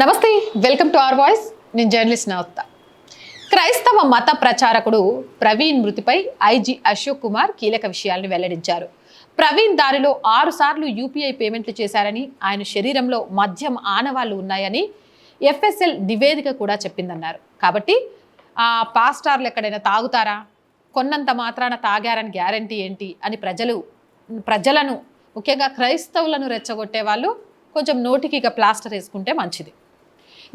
నమస్తే welcome to our voice. నేను journalist నవత్త. క్రైస్తవ మత ప్రచారకుడు ప్రవీణ్ మృతిపై ఐజీ అశోక్ కుమార్ కీలక విషయాలను వెల్లడించారు. ప్రవీణ్ దారిలో ఆరుసార్లు యూపీఐ పేమెంట్లు చేశారని ఆయన శరీరంలో మద్యం ఆనవాళ్ళు ఉన్నాయని ఎఫ్ఎస్ఎల్ నివేదిక కూడా చెప్పిందన్నారు. కాబట్టి ఆ పాస్టార్లు ఎక్కడైనా తాగుతారా? కొన్నంత మాత్రాన తాగారని గ్యారంటీ ఏంటి అని ప్రజలు ప్రజలను ముఖ్యంగా క్రైస్తవులను రెచ్చగొట్టే వాళ్ళు కొంచెం నోటికి ఇక ప్లాస్టర్ వేసుకుంటే మంచిది.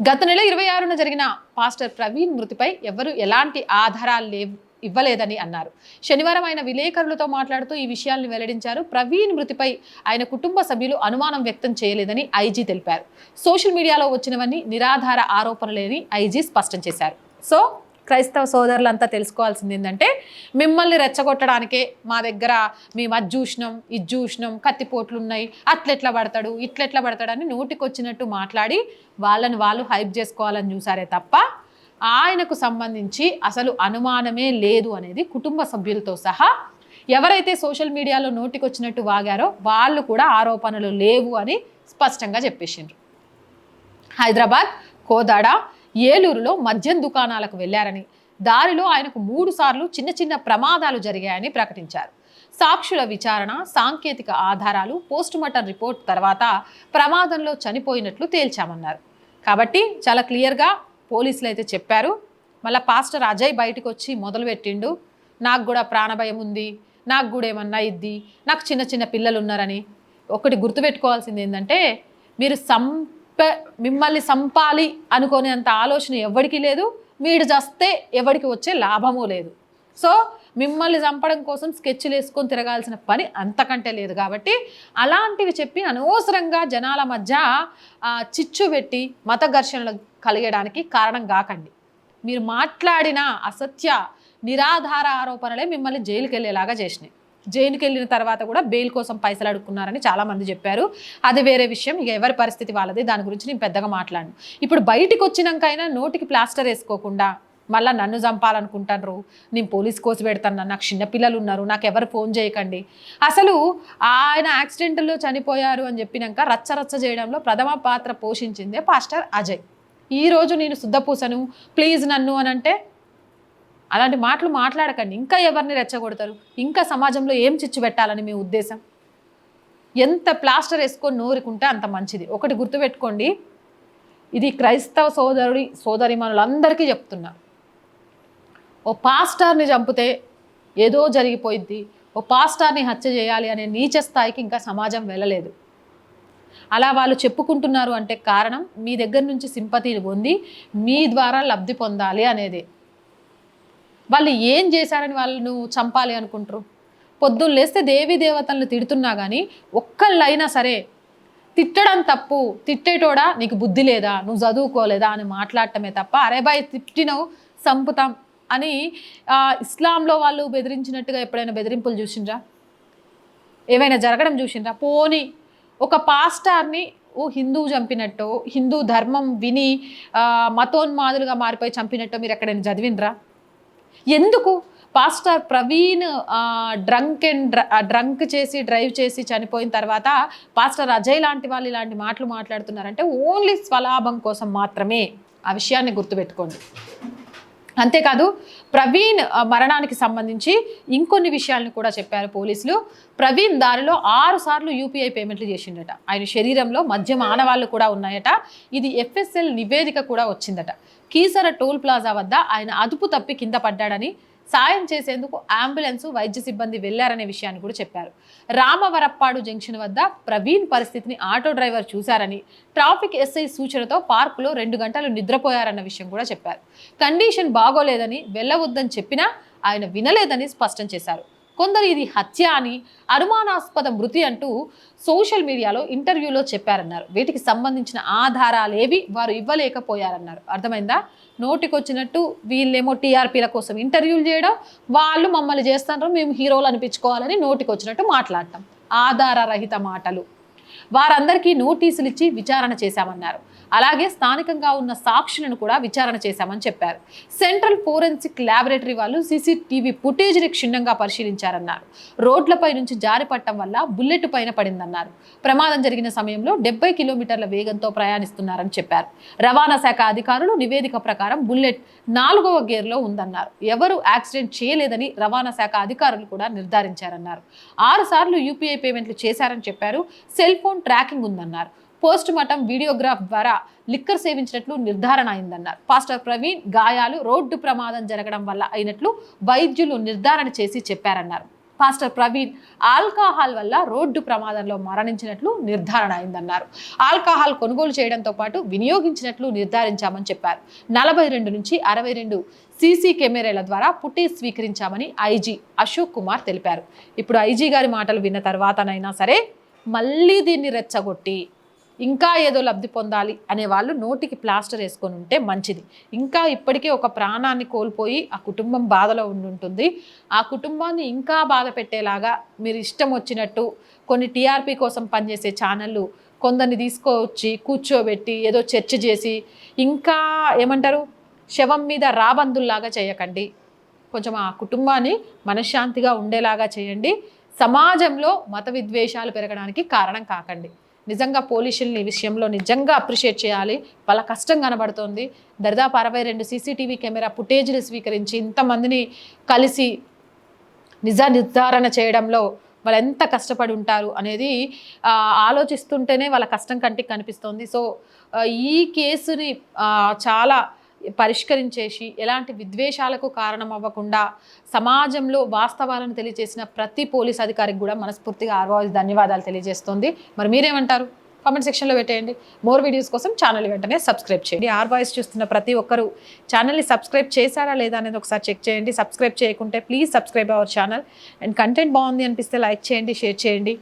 గత నెల ఇరవై ఆరున జరిగిన పాస్టర్ ప్రవీణ్ మృతిపై ఎవరు ఎలాంటి ఆధారాలు లేవు ఇవ్వలేదని అన్నారు. శనివారం ఆయన విలేకరులతో మాట్లాడుతూ ఈ విషయాలను వెల్లడించారు. ప్రవీణ్ మృతిపై ఆయన కుటుంబ సభ్యులు అనుమానం వ్యక్తం చేయలేదని ఐజీ తెలిపారు. సోషల్ మీడియాలో వచ్చినవన్నీ నిరాధార ఆరోపణలేని ఐజీ స్పష్టం చేశారు. సో క్రైస్తవ సోదరులంతా తెలుసుకోవాల్సింది ఏంటంటే మిమ్మల్ని రెచ్చగొట్టడానికే మా దగ్గర మేము అది చూసినాం ఇది చూసినాం కత్తిపోట్లు ఉన్నాయి అట్లెట్లా పడతాడు ఇట్లెట్లా పడతాడు అని నోటికొచ్చినట్టు మాట్లాడి వాళ్ళని వాళ్ళు హైప్ చేసుకోవాలని చూసారే తప్ప ఆయనకు సంబంధించి అసలు అనుమానమే లేదు అనేది కుటుంబ సభ్యులతో సహా ఎవరైతే సోషల్ మీడియాలో నోటికొచ్చినట్టు వాగారో వాళ్ళు కూడా ఆరోపణలు లేవు అని స్పష్టంగా చెప్పేసిండ్రు. హైదరాబాద్ కోదాడ ఏలూరులో మద్యం దుకాణాలకు వెళ్ళారని దారిలో ఆయనకు మూడు సార్లు చిన్న చిన్న ప్రమాదాలు జరిగాయని ప్రకటించారు. సాక్షుల విచారణ సాంకేతిక ఆధారాలు పోస్టుమార్టం రిపోర్ట్ తర్వాత ప్రమాదంలో చనిపోయినట్లు తేల్చామన్నారు. కాబట్టి చాలా క్లియర్గా పోలీసులు అయితే చెప్పారు. మళ్ళీ పాస్టర్ అజయ్ బయటకు వచ్చి మొదలుపెట్టిండు. నాకు కూడా ప్రాణభయం ఉంది నాకు కూడా ఏమన్నా ఇద్ది నాకు చిన్న చిన్న పిల్లలు ఉన్నారని. ఒకటి గుర్తుపెట్టుకోవాల్సింది ఏంటంటే మీరు సం మిమ్మల్ని సంపాలి అనుకునేంత ఆలోచన ఎవరికి లేదు. మీరు చస్తే ఎవరికి వచ్చే లాభము లేదు. సో మిమ్మల్ని చంపడం కోసం స్కెచ్లు వేసుకొని తిరగాల్సిన పని అంతకంటే లేదు కాబట్టి అలాంటివి చెప్పి అనవసరంగా జనాల మధ్య చిచ్చు పెట్టి మత ఘర్షణలు కలిగడానికి కారణం కాకండి మీరు మాట్లాడిన అసత్య నిరాధార ఆరోపణలే మిమ్మల్ని జైలుకి వెళ్ళేలాగా చేసినాయి. జైలుకి వెళ్ళిన తర్వాత కూడా బెయిల్ కోసం పైసలు అడుక్కున్నారని చాలామంది చెప్పారు. అది వేరే విషయం. ఇక ఎవరి పరిస్థితి వాళ్ళది. దాని గురించి నేను పెద్దగా మాట్లాడను. ఇప్పుడు బయటికి వచ్చినాకైనా నోటికి ప్లాస్టర్ వేసుకోకుండా మళ్ళీ నన్ను చంపాలనుకుంటారు నేను పోలీస్ కోసి పెడతాను నాకు చిన్నపిల్లలు ఉన్నారు నాకు ఎవరు ఫోన్ చేయకండి. అసలు ఆయన యాక్సిడెంట్లో చనిపోయారు అని చెప్పినాక రచ్చ రచ్చ చేయడంలో ప్రథమ పాత్ర పోషించిందే పాస్టర్ అజయ్. ఈరోజు నేను శుద్ధపూసను ప్లీజ్ నన్ను అని అంటే అలాంటి మాటలు మాట్లాడకండి. ఇంకా ఎవరిని రెచ్చగొడతారు? ఇంకా సమాజంలో ఏం చిచ్చు పెట్టాలని మీ ఉద్దేశం? ఎంత ప్లాస్టర్ వేసుకొని నోరుకుంటే అంత మంచిది. ఒకటి గుర్తుపెట్టుకోండి. ఇది క్రైస్తవ సోదరుడి సోదరిమణులందరికీ చెప్తున్నా. ఓ పాస్టర్ని చంపితే ఏదో జరిగిపోయిద్ది. ఓ పాస్టర్ని హత్య చేయాలి అనే నీచ స్థాయికి ఇంకా సమాజం వెళ్ళలేదు. అలా వాళ్ళు చెప్పుకుంటున్నారు అంటే కారణం మీ దగ్గర నుంచి సింపతిని పొంది మీ ద్వారా లబ్ధి పొందాలి అనేది. వాళ్ళు ఏం చేశారని వాళ్ళను చంపాలి అనుకుంటారు పొద్దున్న లేస్తే దేవి దేవతలను తిడుతున్నా కానీ ఒక్కళ్ళైనా సరే తిట్టడం తప్పు తిట్టేటోడా నీకు బుద్ధి లేదా? నువ్వు చదువుకోలేదా? అని మాట్లాడటమే తప్ప అరే బాయ్ తిట్టినవు చంపుతాం అని ఇస్లాంలో వాళ్ళు బెదిరించినట్టుగా ఎప్పుడైనా బెదిరింపులు చూసిండ్రా? ఏమైనా జరగడం చూసిండ్రా? పోని ఒక పాస్టార్ని ఓ హిందూ చంపినట్టు హిందూ ధర్మం విని మతోన్మాదులుగా మారిపోయి చంపినట్టు మీరు ఎక్కడైనా చదివినరా ఎందుకు? Pastor Praveen drunk and drunk చేసి డ్రైవ్ చేసి చనిపోయిన తర్వాత పాస్టర్ అజయ్ లాంటి వాళ్ళు ఇలాంటి మాటలు మాట్లాడుతున్నారంటే ఓన్లీ స్వలాభం కోసం మాత్రమే. ఆ విషయాన్ని గుర్తుపెట్టుకోండి. అంతేకాదు ప్రవీణ్ మరణానికి సంబంధించి ఇంకొన్ని విషయాలను కూడా చెప్పారు పోలీసులు. ప్రవీణ్ దారిలో ఆరు సార్లు యూపీఐ పేమెంట్లు చేసిండట. ఆయన శరీరంలో మద్యం ఆనవాళ్ళు కూడా ఉన్నాయట. ఇది ఎఫ్ఎస్ఎల్ నివేదిక కూడా వచ్చిందట. కీసర టోల్ ప్లాజా వద్ద ఆయన అదుపు తప్పి కింద పడ్డాడని సాయం చేసేందుకు అంబులెన్స్ వైద్య సిబ్బంది వెళ్ళారనే విషయాన్ని కూడా చెప్పారు. రామవరప్పాడు జంక్షన్ వద్ద ప్రవీణ్ పరిస్థితిని ఆటో డ్రైవర్ చూశారని ట్రాఫిక్ ఎస్ఐ సూచనతో పార్కులో రెండు గంటలు నిద్రపోయారన్న విషయం కూడా చెప్పారు. కండిషన్ బాగోలేదని వెళ్ళవద్దని చెప్పినా ఆయన వినలేదని స్పష్టం చేశారు. కొందరు ఇది హత్య అని అనుమానాస్పద మృతి అంటూ సోషల్ మీడియాలో ఇంటర్వ్యూలో చెప్పారన్నారు. వీటికి సంబంధించిన ఆధారాలేవి వారు ఇవ్వలేకపోయారన్నారు. అర్థమైందా? నోటికొచ్చినట్టు వీళ్ళేమో టీఆర్పీల కోసం ఇంటర్వ్యూలు చేయడం వాళ్ళు మమ్మల్ని చేస్తారు మేము హీరోలు అనిపించుకోవాలని నోటికొచ్చినట్టు మాట్లాడటం. ఆధారరహిత మాటలు. వారందరికీ నోటీసులు ఇచ్చి విచారణ చేశామన్నారు. అలాగే స్థానికంగా ఉన్న సాక్షులను కూడా విచారణ చేశామని చెప్పారు. సెంట్రల్ ఫోరెన్సిక్ ల్యాబొరేటరీ వాళ్ళు సీసీటీవీ ఫుటేజ్ని క్షుణ్ణంగా పరిశీలించారన్నారు. రోడ్లపై నుంచి జారిపడటం వల్ల బుల్లెట్ పైన పడిందన్నారు. ప్రమాదం జరిగిన సమయంలో డెబ్బై కిలోమీటర్ల వేగంతో ప్రయాణిస్తున్నారని చెప్పారు. రవాణా శాఖ అధికారులు నివేదిక ప్రకారం బుల్లెట్ నాలుగవ గేర్లో ఉందన్నారు. ఎవరు యాక్సిడెంట్ చేయలేదని రవాణా శాఖ అధికారులు కూడా నిర్ధారించారన్నారు. ఆరు సార్లు యూపీఐ పేమెంట్లు చేశారని చెప్పారు. సెల్ ఫోన్ ట్రాకింగ్ ఉందన్నారు. పోస్ట్ మార్టం వీడియోగ్రాఫ్ ద్వారా లిక్కర్ సేవించినట్లు నిర్ధారణ అయిందన్నారు. పాస్టర్ ప్రవీణ్ గాయాలు రోడ్డు ప్రమాదం జరగడం వల్ల అయినట్లు వైద్యులు నిర్ధారణ చేసి చెప్పారన్నారు. పాస్టర్ ప్రవీణ్ ఆల్కహాల్ వల్ల రోడ్డు ప్రమాదంలో మరణించినట్లు నిర్ధారణ అయిందన్నారు. ఆల్కహాల్ కొనుగోలు చేయడంతో పాటు వినియోగించినట్లు నిర్ధారించామని చెప్పారు. నలభై రెండు నుంచి అరవై రెండు సీసీ కెమెరాల ద్వారా ఫుటేజ్ స్వీకరించామని ఐజీ అశోక్ కుమార్ తెలిపారు. ఇప్పుడు ఐజీ గారి మాటలు విన్న తర్వాతనైనా సరే మళ్ళీ దీన్ని రెచ్చగొట్టి ఇంకా ఏదో లబ్ధి పొందాలి అనే వాళ్ళు నోటికి ప్లాస్టర్ వేసుకొని ఉంటే మంచిది. ఇంకా ఇప్పటికే ఒక ప్రాణాన్ని కోల్పోయి ఆ కుటుంబం బాధలో ఉండి ఉంటుంది ఆ కుటుంబాన్ని ఇంకా బాధ పెట్టేలాగా మీరు ఇష్టం వచ్చినట్టు కొన్ని టీఆర్పీ కోసం పనిచేసే ఛానళ్ళు కొందరిని తీసుకొచ్చి కూర్చోబెట్టి ఏదో చర్చ చేసి ఇంకా ఏమంటారు? శవం మీద రాబందుల్లాగా చేయకండి. కొంచెం ఆ కుటుంబాన్ని మనశ్శాంతిగా ఉండేలాగా చేయండి. సమాజంలో మత విద్వేషాలు పెరగడానికి కారణం కాకండి. నిజంగా పోలీసుల్ని విషయంలో నిజంగా అప్రిషియేట్ చేయాలి. వాళ్ళ కష్టం కనబడుతోంది. దరిదాపు అరవై రెండు సీసీటీవీ కెమెరా ఫుటేజ్ని స్వీకరించి ఇంతమందిని కలిసి నిజ నిర్ధారణ చేయడంలో వాళ్ళు ఎంత కష్టపడి ఉంటారు అనేది ఆలోచిస్తుంటేనే వాళ్ళ కష్టం కంటికి కనిపిస్తుంది. సో ఈ కేసుని చాలా పరిష్కరించేసి ఎలాంటి విద్వేషాలకు కారణం అవ్వకుండా సమాజంలో వాస్తవాలను తెలియజేసిన ప్రతి పోలీస్ అధికారికి కూడా మనస్ఫూర్తిగా ఆర్వాయిస్ ధన్యవాదాలు తెలియజేస్తుంది. మరి మీరేమంటారు? కామెంట్ సెక్షన్లో పెట్టేయండి. మోర్ వీడియోస్ కోసం ఛానల్ వెంటనే సబ్స్క్రైబ్ చేయండి. ఆర్ వాయిస్ చూస్తున్న ప్రతి ఒక్కరు ఛానల్ని సబ్స్క్రైబ్ చేశారా లేదా అనేది ఒకసారి చెక్ చేయండి. సబ్స్క్రైబ్ చేయకుంటే please subscribe our channel. And content బాగుంది అనిపిస్తే లైక్ చేయండి షేర్ చేయండి.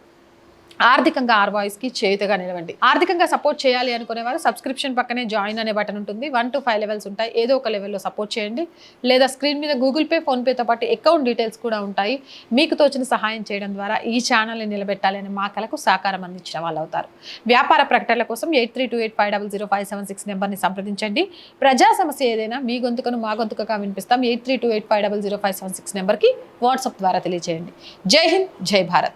ఆర్థికంగా ఆర్ వాయిస్కి చేయుతగా నిలవండి. ఆర్థికంగా సపోర్ట్ చేయాలి అనుకునేవారు సబ్స్క్రిప్షన్ పక్కనే జాయిన్ అనే బటన్ ఉంటుంది. వన్ టు ఫైవ్ లెవెల్స్ ఉంటాయి. ఏదో ఒక లెవెల్లో సపోర్ట్ చేయండి. లేదా స్క్రీన్ మీద గూగుల్ పే ఫోన్పేతో పాటు అకౌంట్ డీటెయిల్స్ కూడా ఉంటాయి. మీకు తోచిన సహాయం చేయడం ద్వారా ఈ ఛానల్ని నిలబెట్టాలి అనే మా కళకు సహకారం అందించిన వాళ్ళు అవుతారు. వ్యాపార ప్రకటనల కోసం eight three two eight five double zero five seven six నెంబర్ని సంప్రదించండి. ప్రజా సమస్య ఏదైనా మీ గొంతుకను మా గొంతుకగా వినిపిస్తాం. Eight three two eight five double zero five seven six నెంబర్కి వాట్సాప్ ద్వారా తెలియజేయండి. జై హింద్ జై భారత్.